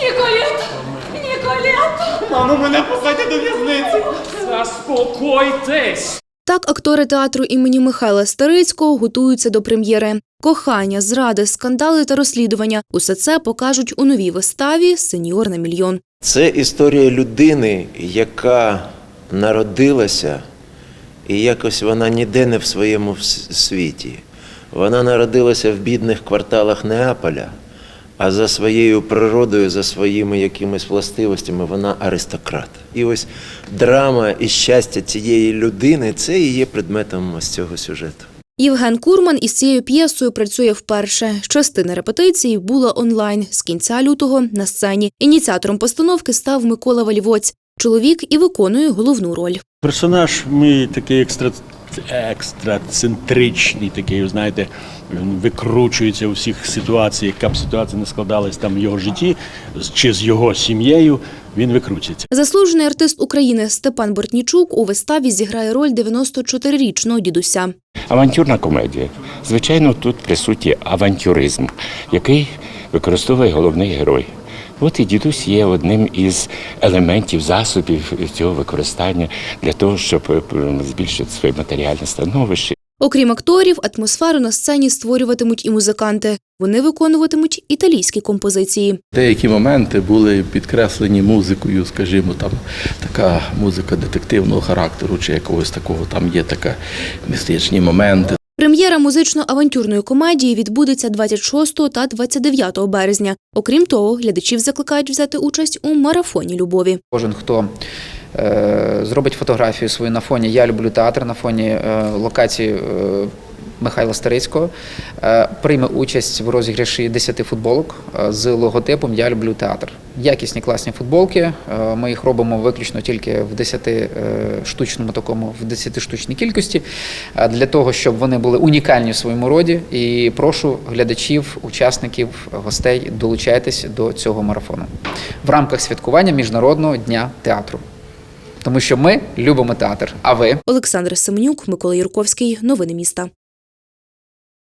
Ніколет! Ніколет! Мамо, мене посадять до в'язниці. Заспокойтесь! Так актори театру імені Михайла Старицького готуються до прем'єри. Кохання, зради, скандали та розслідування усе це покажуть у новій виставі Сеньор на мільйон. Це історія людини, яка народилася, і якось вона ніде не в своєму світі. Вона народилася в бідних кварталах Неаполя, а за своєю природою, за своїми якимись властивостями, вона аристократ. І ось драма і щастя цієї людини це і є предметом ось цього сюжету. Євген Курман із цією п'єсою працює вперше. Частина репетицій була онлайн з кінця лютого на сцені. Ініціатором постановки став Микола Вальвоць. Чоловік і виконує головну роль. Персонаж ми такий екстра, екстрацентричний, такий, знаєте, він викручується у всіх ситуаціях, яка б ситуація не складалась там в його житті, чи з його сім'єю, він викручується. Заслужений артист України Степан Бортнічук у виставі зіграє роль 94-річного дідуся. Авантюрна комедія. Звичайно, тут присутній авантюризм, який використовує головний герой. От і дідусь є одним із елементів, засобів цього використання для того, щоб е, збільшити своє матеріальне становище. Окрім акторів, атмосферу на сцені створюватимуть і музиканти. Вони виконуватимуть італійські композиції. Деякі моменти були підкреслені музикою, скажімо, там така музика детективного характеру, чи якогось такого там є така містичні моменти. Прем'єра музично-авантюрної комедії відбудеться 26 та 29 березня. Окрім того, глядачів закликають взяти участь у марафоні любові. Кожен, хто е, зробить фотографію свою на фоні Я люблю театр, на фоні е, локації е, Михайла Старицького, е, прийме участь в розіграші 10 футболок е, з логотипом Я люблю театр. Якісні класні футболки. е, Ми їх робимо виключно тільки в 10 е, штучному такому, в 10 штучній кількості, для того, щоб вони були унікальні в своєму роді. І прошу глядачів, учасників, гостей долучайтесь до цього марафону в рамках святкування Міжнародного дня театру. Тому що ми любимо театр. А ви? Олександр Семенюк, Микола Юрковський. Новини міста.